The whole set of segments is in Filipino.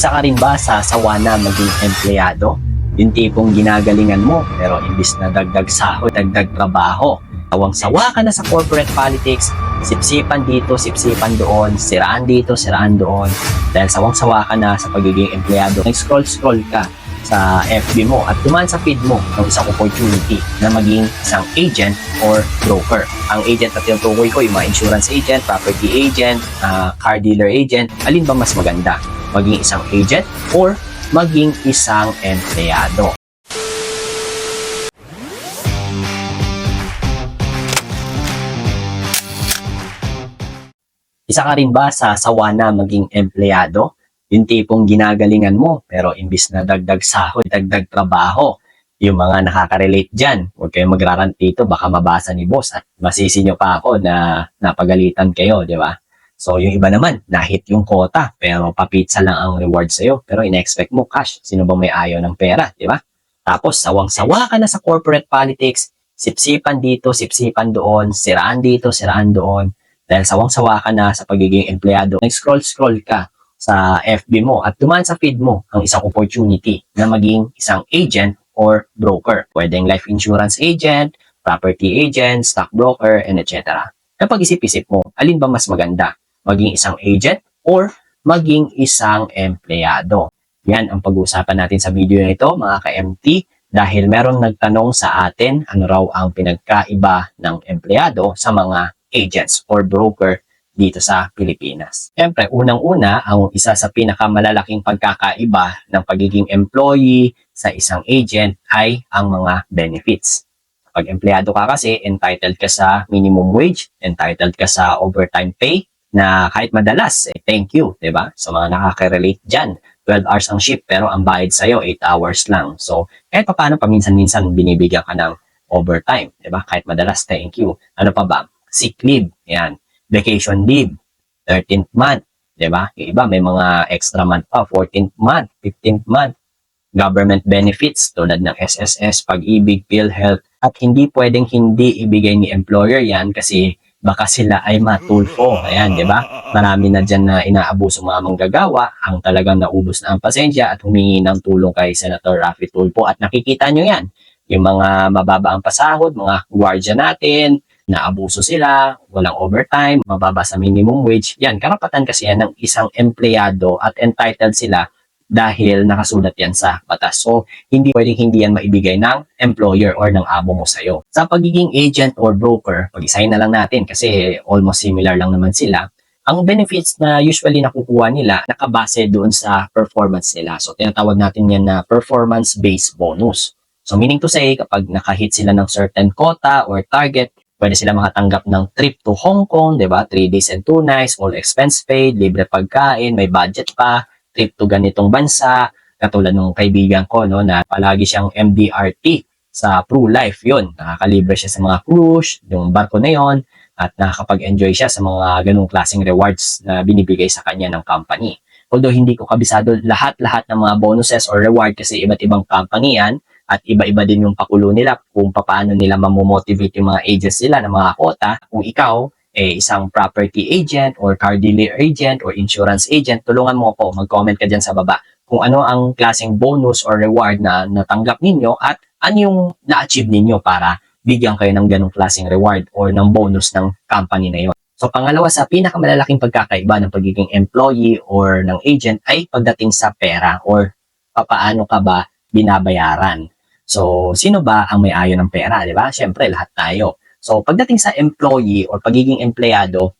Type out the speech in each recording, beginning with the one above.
Isa ka rin ba sa sawa na maging empleyado? Yung tipong ginagalingan mo, pero imbis na dagdag sahod, dagdag trabaho. Tawang sawa ka na sa corporate politics, sipsipan dito, sipsipan doon, siraan dito, siraan doon. Dahil sawang-sawa ka na sa pagiging empleyado, nag-scroll-scroll ka sa FB mo at dumaan sa feed mo ng isang opportunity na maging isang agent or broker. Ang agent na tinutukoy ko, yung mga insurance agent, property agent, ah, car dealer agent, alin ba mas maganda? Maging isang agent or maging isang empleyado? Isa ka rin ba sa sawa na maging empleyado? Yung tipong ginagalingan mo, pero imbis na dagdag sahod, dagdag trabaho. Yung mga nakaka-relate dyan, huwag kayong magrarant dito, baka mabasa ni boss at masisi nyo pa ako na napagalitan kayo, di ba? So, yung iba naman, nahit yung quota, pero papitsa lang ang reward sa'yo, pero in-expect mo cash. Sino ba may ayaw ng pera, di ba? Tapos, sawang-sawa ka na sa corporate politics, sipsipan dito, sipsipan doon, siraan dito, siraan doon. Dahil sawang-sawa ka na sa pagiging empleyado, nag-scroll-scroll ka sa FB mo at dumaan sa feed mo ang isang opportunity na maging isang agent or broker. Pwedeng life insurance agent, property agent, stockbroker, and etc. Kapag isip-isip mo, alin ba mas maganda? Maging isang agent or maging isang empleyado? Yan ang pag-uusapan natin sa video na ito, mga ka-MT, dahil merong nagtanong sa atin ano raw ang pinagkaiba ng empleyado sa mga agents or broker dito sa Pilipinas. Siyempre, unang-una, ang isa sa pinakamalalaking pagkakaiba ng pagiging employee sa isang agent ay ang mga benefits. Pag empleyado ka kasi, entitled ka sa minimum wage, entitled ka sa overtime pay, na kahit madalas, eh, thank you, ba? Sa mga nakaka-relate dyan, 12 hours ang shift pero ang bayad sa'yo 8 hours lang. So, kahit pa paano paminsan-minsan binibigyan ka ng overtime, ba? Kahit madalas, thank you. Ano pa ba? Sick leave, yan. Vacation leave, 13th month, ba? Yung iba may mga extra month pa, 14th month, 15th month. Government benefits tulad ng SSS, pag-ibig, PhilHealth, at hindi pwedeng hindi ibigay ni employer yan kasi baka sila ay matulfo. Ayan, di ba? Marami na dyan na inaabuso mga manggagawa ang talagang naubos na ang pasensya at humingi ng tulong kay Senator Raffy Tulfo. At nakikita nyo yan, yung mga mababa ang pasahod, mga gwardiya natin, naabuso sila, walang overtime, mababa sa minimum wage. Yan, karapatan kasi yan ng isang empleyado at entitled sila dahil nakasulat yan sa batas. So, hindi pwedeng hindi yan maibigay ng employer or ng amo mo sa'yo. Sa pagiging agent or broker, pag-isahin na lang natin kasi almost similar lang naman sila, ang benefits na usually nakukuha nila nakabase doon sa performance nila. So, tinatawag natin yan na performance-based bonus. So, meaning to say, kapag nakahit sila ng certain quota or target, pwede sila makatanggap ng trip to Hong Kong, di ba? 3 days and 2 nights, all expense paid, libre pagkain, may budget pa, trip to ganitong bansa, katulad ng kaibigan ko, no, na palagi siyang MDRT sa True Life, yun. Nakakalibre siya sa mga cruise, yung barko na yon at nakakapag-enjoy siya sa mga ganung klaseng rewards na binibigay sa kanya ng company. Although hindi ko kabisado lahat-lahat ng mga bonuses or reward kasi iba't ibang company yan at iba-iba din yung pakulo nila kung paano nila mamomotivate yung mga agents nila ng mga kota. Kung ikaw, eh, isang property agent or car dealer agent or insurance agent, tulungan mo ako, mag-comment ka dyan sa baba kung ano ang klaseng bonus or reward na natanggap ninyo at ano yung na-achieve ninyo para bigyan kayo ng ganong klaseng reward or ng bonus ng company na yon. So pangalawa sa pinakamalalaking pagkakaiba ng pagiging employee or ng agent ay pagdating sa pera or papaano ka ba binabayaran. So sino ba ang may ayo ng pera, di ba? Siyempre lahat tayo. So, pagdating sa employee or pagiging empleyado,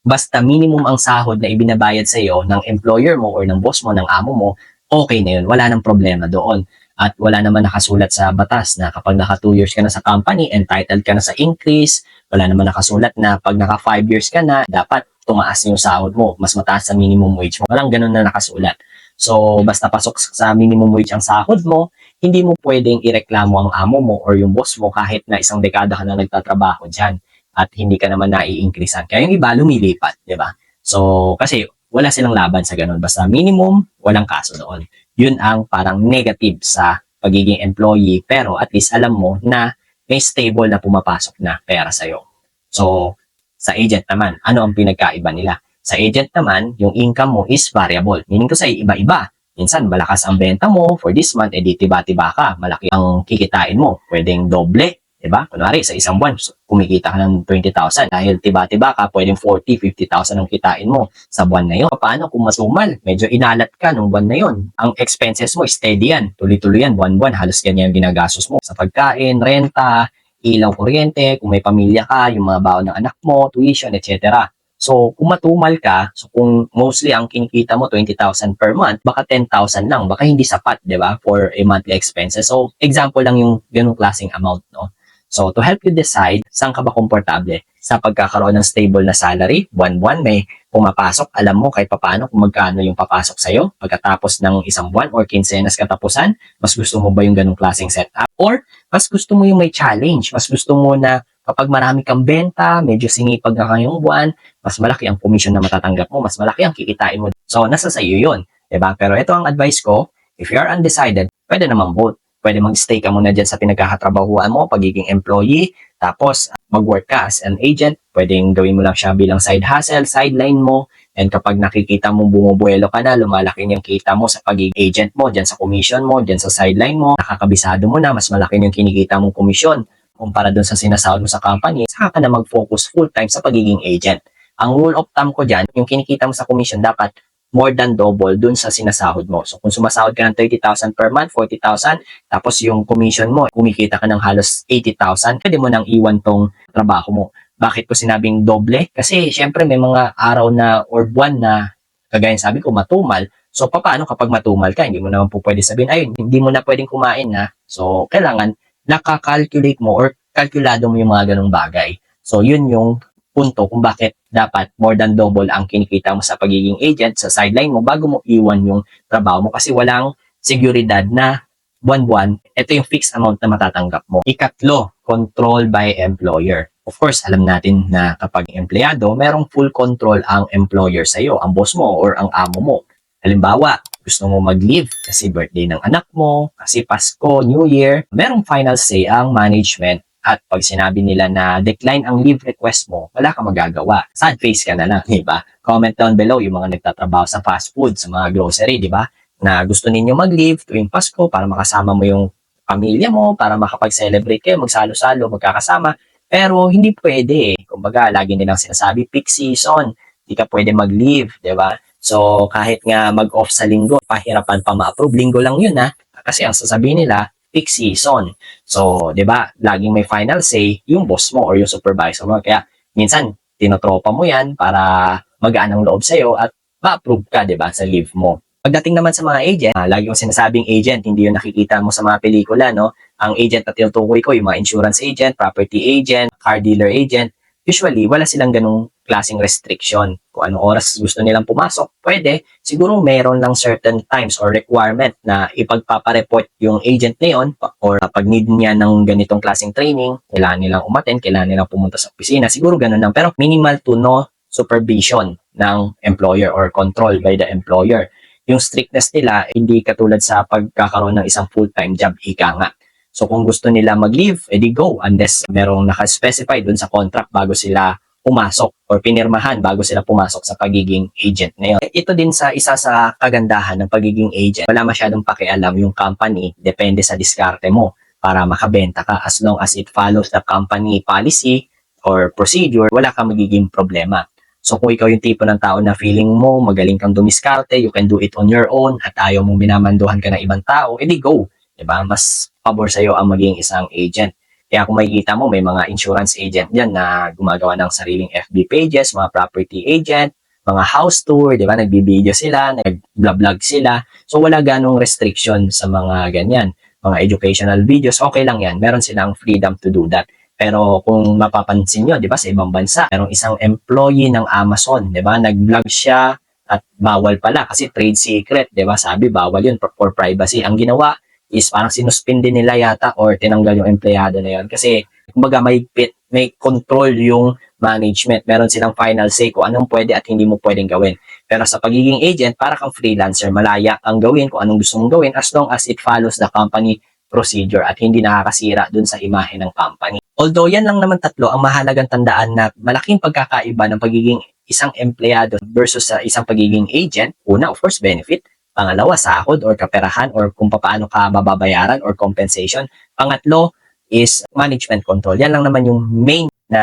basta minimum ang sahod na ibinabayad sa iyo ng employer mo or ng boss mo, ng amo mo, okay na yun. Wala nang problema doon. At wala naman nakasulat sa batas na kapag naka 2 years ka na sa company, entitled ka na sa increase. Wala naman nakasulat na pag naka 5 years ka na, dapat tumaas yung sahod mo. Mas mataas sa minimum wage mo. Walang ganun na nakasulat. So, basta pasok sa minimum wage ang sahod mo, hindi mo pwedeng ireklamo ang amo mo or yung boss mo kahit na isang dekada ka na nagtatrabaho dyan at hindi ka naman nai-increasean. Kaya yung iba lumilipat, di ba? So, kasi wala silang laban sa ganun. Basta minimum, walang kaso doon. Yun ang parang negative sa pagiging employee pero at least alam mo na may stable na pumapasok na pera sa'yo. So, sa agent naman, ano ang pinagkaiba nila? Sa agent naman, yung income mo is variable. Meaning to say, iba-iba. Minsan, malakas ang benta mo for this month, edi tiba-tiba ka. Malaki ang kikitain mo. Pwedeng doble. Diba? Kunwari, sa isang buwan, kumikita ka ng 20,000. Dahil tiba-tiba ka, pwedeng 40, 50,000 ang kitain mo sa buwan na yon. Paano kung masumal? Medyo inalat ka nung buwan na yon. Ang expenses mo, steady yan. Tuloy-tuloy yan. Buwan-buwan, halos ganyan ang ginagastos mo. Sa pagkain, renta, ilaw kuryente, kung may pamilya ka, yung mga baon ng anak mo, tuition, etc. So, kung matumal ka, so kung mostly ang kinikita mo 20,000 per month, baka 10,000 lang, baka hindi sapat, 'di ba, for a monthly expenses. So, example lang yung ganung klaseng amount, no? So, to help you decide, saan ka ba komportable? Sa pagkakaroon ng stable na salary, buwan-buwan may pumapasok, alam mo kahit papaano kung magkano yung papasok sa'yo pagkatapos ng isang buwan or quincenas katapusan, mas gusto mo ba yung ganung klaseng setup? Or, mas gusto mo yung may challenge, mas gusto mo na kapag marami kang benta, medyo singipag ka ngayong buwan, mas malaki ang commission na matatanggap mo, mas malaki ang kikitain mo. So, nasa sa iyo yun. 'di ba? Pero ito ang advice ko, if you are undecided, pwede naman both. Pwede mag-stay ka muna dyan sa pinagkakatrabahuan mo, pagiging employee, tapos mag-work ka as an agent, pwedeng gawin mo lang siya bilang side hustle, sideline mo, and kapag nakikita mo bumubuelo ka na, lumalaki yung kita mo sa pagiging agent mo, dyan sa commission mo, dyan sa sideline mo, nakakabisado mo na, mas malaki yung kinikita mong commission kumpara dun sa sinasahod mo sa company, saka ka na mag-focus full-time sa pagiging agent. Ang rule of thumb ko dyan, yung kinikita mo sa commission, dapat more than double dun sa sinasahod mo. So, kung sumasahod ka ng 30,000 per month, 40,000, tapos yung commission mo, kumikita ka ng halos 80,000, pwede mo nang iwan tong trabaho mo. Bakit ko sinabing doble? Kasi, syempre, may mga araw na or buwan na, kagaya sabi ko, matumal. So, paano kapag matumal ka? Hindi mo naman po pwede sabihin, ayun, hindi mo na pwedeng kumain na. So, kailangan, nakakalculate mo or kalkulado mo yung mga ganong bagay. So, yun yung punto kung bakit dapat more than double ang kinikita mo sa pagiging agent sa sideline mo bago mo iwan yung trabaho mo kasi walang seguridad na buwan-buwan, ito yung fixed amount na matatanggap mo. Ikatlo, control by employer. Of course, alam natin na kapag empleyado, merong full control ang employer sa iyo, ang boss mo or ang amo mo. Halimbawa, gusto mo mag-leave kasi birthday ng anak mo, kasi Pasko, New Year, merong final say ang management at pag sinabi nila na decline ang leave request mo, wala kang magagawa. Sad face ka na lang, di ba? Comment down below yung mga nagtatrabaho sa fast food, sa mga grocery, di ba? Na gusto ninyo mag-leave tuwing Pasko para makasama mo yung pamilya mo, para makapag-celebrate kayo, magsalo-salo, magkakasama. Pero hindi pwede. Kumbaga, lagi nilang sinasabi, peak season, hindi ka pwede mag-leave, di ba? So, kahit nga mag-off sa linggo, pahirapan pa ma-approve. Linggo lang yun, ha? Kasi ang sasabihin nila, peak season. So, 'di ba? Laging may final say yung boss mo or yung supervisor mo. Kaya minsan tinotropa mo 'yan para magaan ang loob sa iyo at ma-approve ka, 'di ba, sa leave mo. Pagdating naman sa mga agent, uh, lagi kong sinasabing agent, hindi yung nakikita mo sa mga pelikula, no? Ang agent na tinutukoy ko, yung mga insurance agent, property agent, car dealer agent, usually, wala silang ganung klaseng restriction. Kung anong oras gusto nilang pumasok, pwede. Siguro meron lang certain times or requirement na ipagpapareport yung agent na yun or pag need niya ng ganitong klaseng training, kailangan nilang umaten, kailangan nilang pumunta sa opisina. Siguro ganun lang. Pero minimal to no supervision ng employer or control by the employer. Yung strictness nila, hindi katulad sa pagkakaroon ng isang full-time job, ika nga. So kung gusto nila mag-leave, edi go unless merong naka-specify dun sa contract bago sila pumasok or pinirmahan bago sila pumasok sa pagiging agent na yun. Ito din sa isa sa kagandahan ng pagiging agent. Wala masyadong pakialam yung company, depende sa diskarte mo para makabenta ka as long as it follows the company policy or procedure, wala kang magiging problema. So kung ikaw yung tipo ng tao na feeling mo, magaling kang dumiskarte, you can do it on your own, at ayaw mong minamanduhan ka ng ibang tao, edi go. Diba? Mas pabor sa'yo ang maging isang agent. Kaya kung makikita mo, may mga insurance agent dyan na gumagawa ng sariling FB pages, mga property agent, mga house tour, di ba? Nagbibideo sila, nag-vlog sila. So, wala ganong restriction sa mga ganyan. Mga educational videos, okay lang yan. Meron silang freedom to do that. Pero kung mapapansin nyo, di ba, sa ibang bansa, merong isang employee ng Amazon, di ba? Nag-vlog siya at bawal pala kasi trade secret, di ba? Sabi, bawal yun for, privacy. Ang ginawa, is parang sinuspindi nila yata or tinanggal yung empleyado na yun. Kasi, kumbaga, may, pit, may control yung management. Meron silang final say kung anong pwede at hindi mo pwedeng gawin. Pero sa pagiging agent, para kang freelancer, malaya ang gawin kung anong gusto mong gawin as long as it follows the company procedure at hindi nakakasira dun sa imahe ng company. Although yan lang naman tatlo ang mahalagang tandaan na malaking pagkakaiba ng pagiging isang empleyado versus sa isang pagiging agent. Una, of course, benefit Pangalawa, sahod or kaperahan or kung paano ka mababayaran or compensation. Pangatlo is management control. Yan lang naman yung main na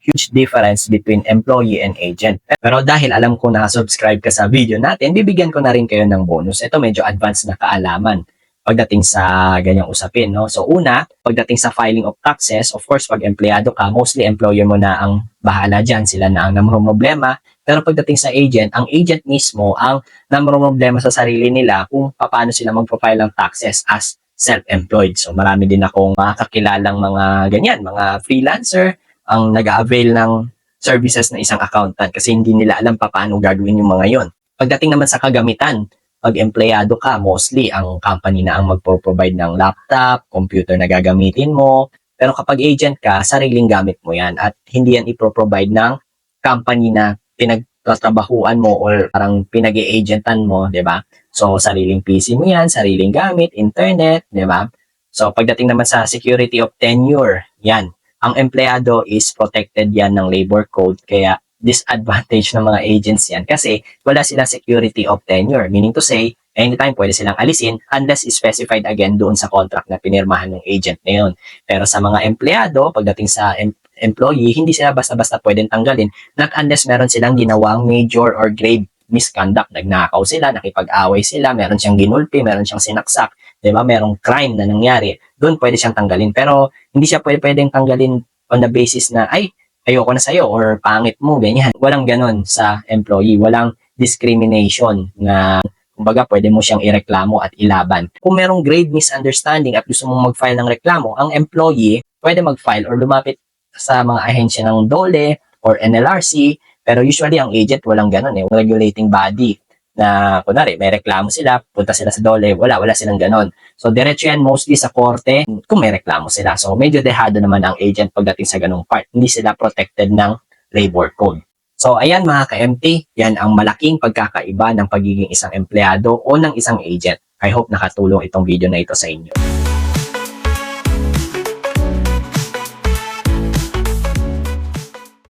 huge difference between employee and agent. Pero dahil alam ko na subscribe ka sa video natin, bibigyan ko na rin kayo ng bonus. Ito medyo advanced na kaalaman pagdating sa ganyang usapin. No? So una, pagdating sa filing of taxes, of course, pag empleyado ka, mostly employer mo na ang bahala dyan. Sila na ang namang problema. Pero pagdating sa agent, ang agent mismo ang namang problema sa sarili nila kung paano sila magpa-file ng taxes as self-employed. So marami din akong makakilalang mga ganyan, mga freelancer ang nag-avail ng services na isang accountant kasi hindi nila alam pa paano gagawin yung mga yon. Pagdating naman sa kagamitan, pag empleyado ka, mostly ang company na ang magpo-provide ng laptop, computer na gagamitin mo. Pero kapag agent ka, sariling gamit mo yan at hindi yan ipro-provide ng company na pinagtatrabahuan mo or parang pinag-agentan mo, di ba? So, sariling PC mo yan, sariling gamit, internet, di ba? So, pagdating naman sa security of tenure, yan. Ang empleyado is protected yan ng labor code, kaya disadvantage ng mga agents yan kasi wala silang security of tenure. Meaning to say, anytime pwede silang alisin unless specified again doon sa contract na pinirmahan ng agent na yun. Pero sa mga empleyado, pagdating sa employee, hindi sila basta-basta pwedeng tanggalin not unless meron silang ginawang major or grave misconduct. Nagnakaw sila, nakipag-away sila, meron siyang ginulpi, meron siyang sinaksak, di ba? Merong crime na nangyari. Doon pwede siyang tanggalin. Pero hindi siya pwede, pwedeng tanggalin on the basis na, ay, ayoko na sa'yo or pangit mo, ganyan. Walang ganon sa employee. Walang discrimination na kumbaga pwede mo siyang ireklamo at ilaban. Kung merong grave misunderstanding at gusto mong mag-file ng reklamo, ang employee pwede mag-file or lumapit sa mga ahensya ng DOLE or NLRC pero usually ang agent walang ganun eh, regulating body na kunwari may reklamo sila, punta sila sa DOLE, wala, wala silang ganon. So diretso yan mostly sa korte kung may reklamo sila. So medyo dehado naman ang agent pagdating sa ganung part. Hindi sila protected ng labor code. So ayan mga ka-MT, yan ang malaking pagkakaiba ng pagiging isang empleyado o ng isang agent. I hope nakatulong itong video na ito sa inyo.